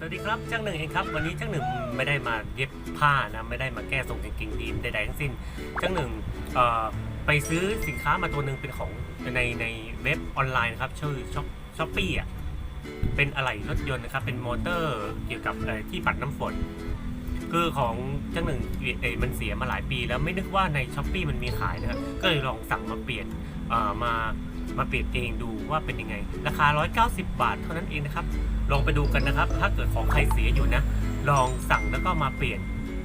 สวัสดีครับช่างหนึ่งเองครับวันนี้ช่างหนึ่งไม่ได้มาเย็บผ้านะไม่ได้มาแก้ทรงกางเกงยีนใดๆทั้งสิ้นช่างหนึ่งไปซื้อสินค้ามาตัวหนึ่งเป็นของในในเว็บออนไลน์นะครับชื่อช็อปช้อปปี้อะเป็นอะไหล่รถยนต์นะครับเป็นมอเตอร์เกี่ยวกับที่ปัดน้ำฝน คือของช่างหนึ่งเอมันเสียมาหลายปีแล้วไม่นึกว่าในช้อปปีมันมีขายนะก็เลยลองสั่งมาเปลี่ยนมา มาเปลี่ยนเองดูว่าเป็นยังไง ราคา 190 บาท เท่านั้นเองนะครับ ลองไปดูกันนะครับ ถ้าเกิดของใครเสียอยู่นะ ลองสั่งแล้วก็มาเปลี่ยน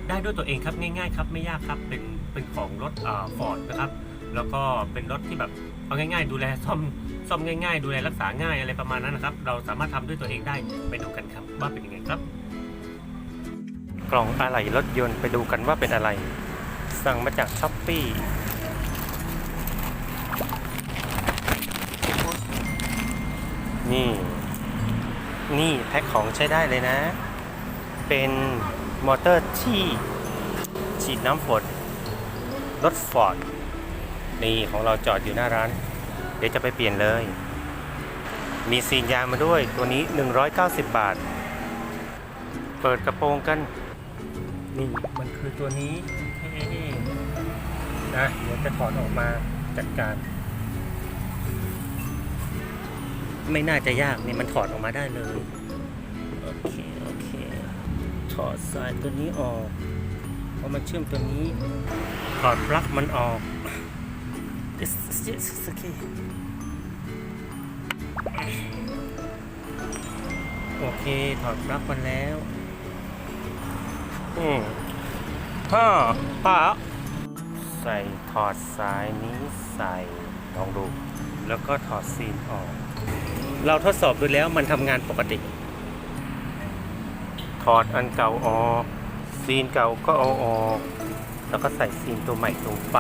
ได้ด้วยตัวเองครับง่ายๆครับไม่ยากครับเป็นเป็นของรถฟอร์ดนะครับ แล้วก็เป็นรถที่แบบเอาง่ายๆ ดูแลซ่อมซ่อมง่ายๆ ดูแลรักษาง่ายอะไรประมาณนั้นนะครับ เราสามารถทำด้วยตัวเองได้ไปดูกันครับว่าเป็นยังไงครับ กล่องอะไหล่รถยนต์ไปดูกันว่าเป็นอะไร สั่งมาจากช้อปปี้ นี่ นี่แพ็คของใช้ได้เลยนะ เป็นมอเตอร์ที่ฉีดน้ำฝนรถฟอร์ดนี่ของเราจอดอยู่หน้าร้าน เดี๋ยวจะไปเปลี่ยนเลย มีซีนยางมาด้วยตัวนี้ 190 บาท เปิดกระโปรงกัน นี่มันคือตัวนี้นะเดี๋ยวจะถอดออกมาจัดการ ไม่น่าจะยากนี่มันถอดออกมาได้เลย โอเค โอเค ถอดสายตัวนี้ออกเพราะมันเชื่อมตัวนี้ ถอดปลั๊กมันออก It's it's okay โอเค ถอดปลั๊กมันแล้วอืมห้าป้าใส่ถอดสายนี้ใส่ลองดู แล้วก็ถอดซีนออก เราทดสอบดูแล้วมันทำงานปกติ ถอดอันเก่าออกซีนเก่าก็เอาออก แล้วก็ใส่ซีนตัวใหม่ลงไป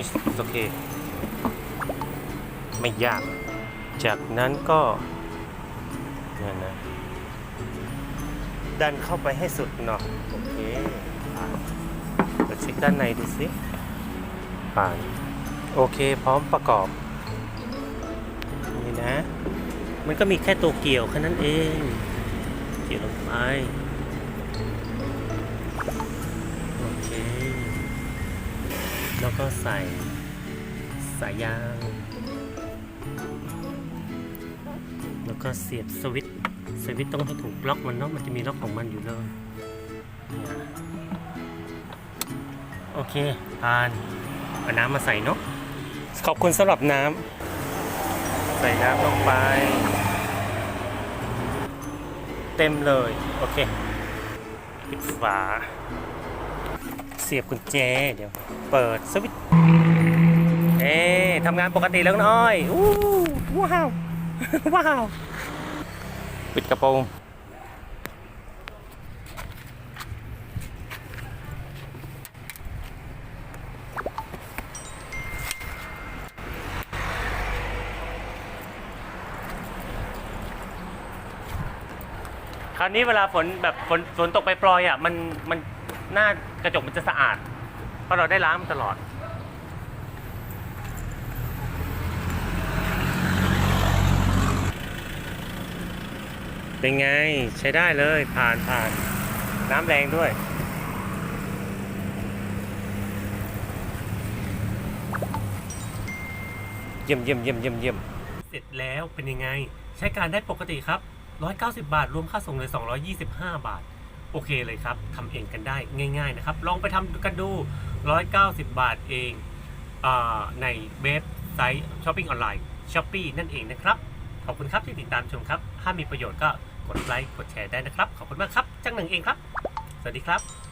It's okay ไม่ยาก จากนั้นก็เนี่ยนะดันเข้าไปให้สุดเนาะโอเคเดี๋ยวเช็คด้านในดูสิผ่าน โอเคพร้อมประกอบ นี่นะ มันก็มีแค่ตัวเกี่ยวแค่นั้นเอง เกี่ยวลงไป โอเค แล้วก็ใส่สายยาง แล้วก็เสียบสวิตสวิตต้องให้ถูกล็อกมันเนาะมันจะมีล็อกของมันอยู่เลยโอเคผ่านเอาน้ำมาใส่เนาะ ขอบคุณสำหรับน้ำใส่น้ำลงไป เต็มเลย โอเค ปิดฝา เสียบกุญแจ เดี๋ยว เปิดสวิตช์เอ๊ะทำงานปกติแล้วน้อยอู้ว้าว ว้าว ปิดกระโปรง คราวนี้เวลาฝนแบบฝนฝนตกไปปลอยๆอะมันมันหน้ากระจกมันจะสะอาด เพราะเราได้ล้างมันตลอด เป็นไงใช้ได้เลยผ่านผ่านน้ำแรงด้วย เยี่ยมเยี่ยมเยี่ยมเยี่ยมเยี่ยมเสร็จแล้วเป็นยังไง ใช้การได้ปกติครับ 190 บาท รวมค่าส่งเลย 225 บาท โอเคเลยครับทำเองกันได้ง่าย ๆ นะครับ ลองไปทำกันดู 190 บาทเองอในเว็บไซต์ช้อปปิ้งออนไลน์ช้อปปีนั่นเองนะครับ ขอบคุณครับที่ติดตามชมครับ ถ้ามีประโยชน์ก็กดไลค์กดแชร์ได้นะครับ ขอบคุณมากครับ จังหนึ่งเองครับ สวัสดีครับ